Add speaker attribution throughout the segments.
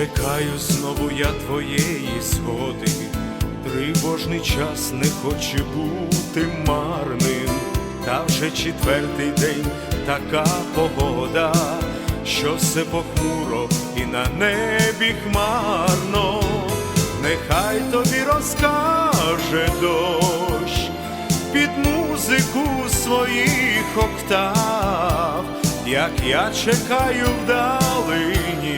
Speaker 1: Чекаю знову я твоєї згоди, тривожний час не хоче бути марним, та вже четвертий день така погода, що все похмуро і на небі хмарно, нехай тобі розкаже дощ під музику своїх октав, як я чекаю вдалині,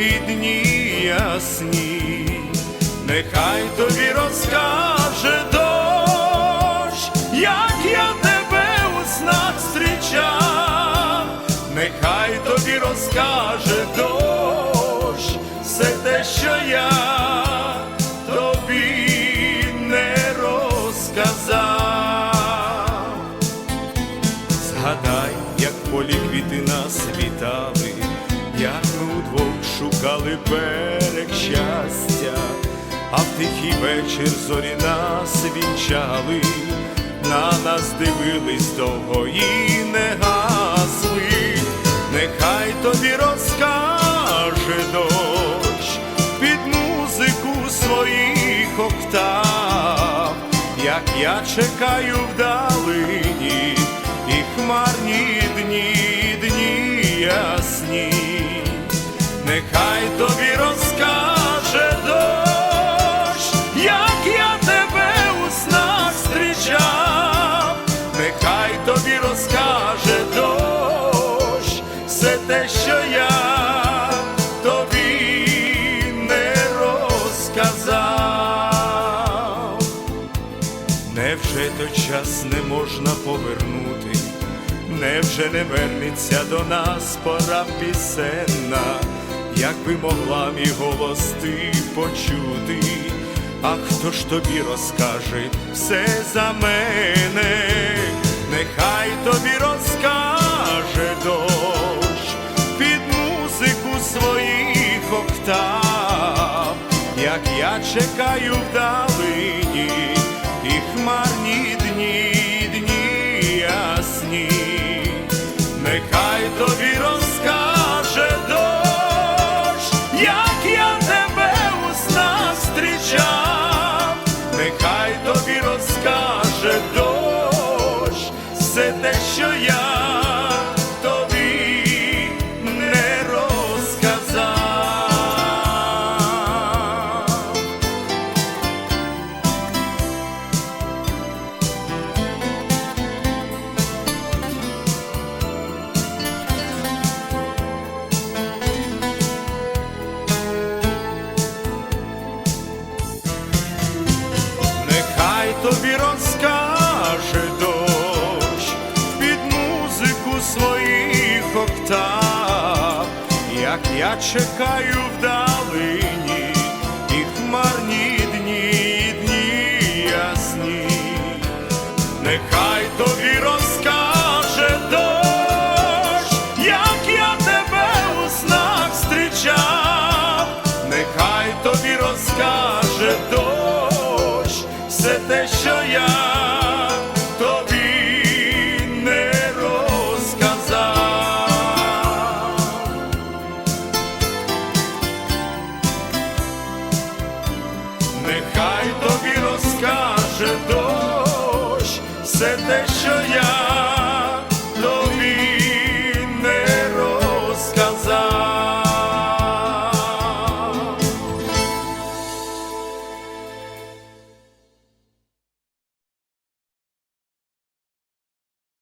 Speaker 1: і дні ясні, нехай тобі розкаже дощ, як я тебе у снах зустрічав, нехай тобі розкаже шукали берег щастя, а в тихий вечір зорі нас вінчали, на нас дивились довго і не гасли, нехай тобі розкаже дощ під музику своїх октав, як я чекаю вдалині, і хмарні дні, дні ясні, нехай тобі розкаже дощ, як я тебе у снах зустрічав, нехай тобі розкаже дощ, все те, що я. Невже той час не можна повернути? Невже не вернеться до нас пора пісенна, як би могла мій голос ти почути, а хто ж тобі розкаже все за мене, нехай тобі розкаже дощ під музику своїх октав, як я чекаю вдалині, і хмарні дні, дні ясні, нехай тобі розкаже тобі розкаже дощ, все те, що я своїх як я чекаю вдалині, і хмарні дні, і дні ясні, нехай тобі розкаже дощ, як я тебе у снах зустрічав, нехай тобі розкаже дощ, все те, що я все те, що я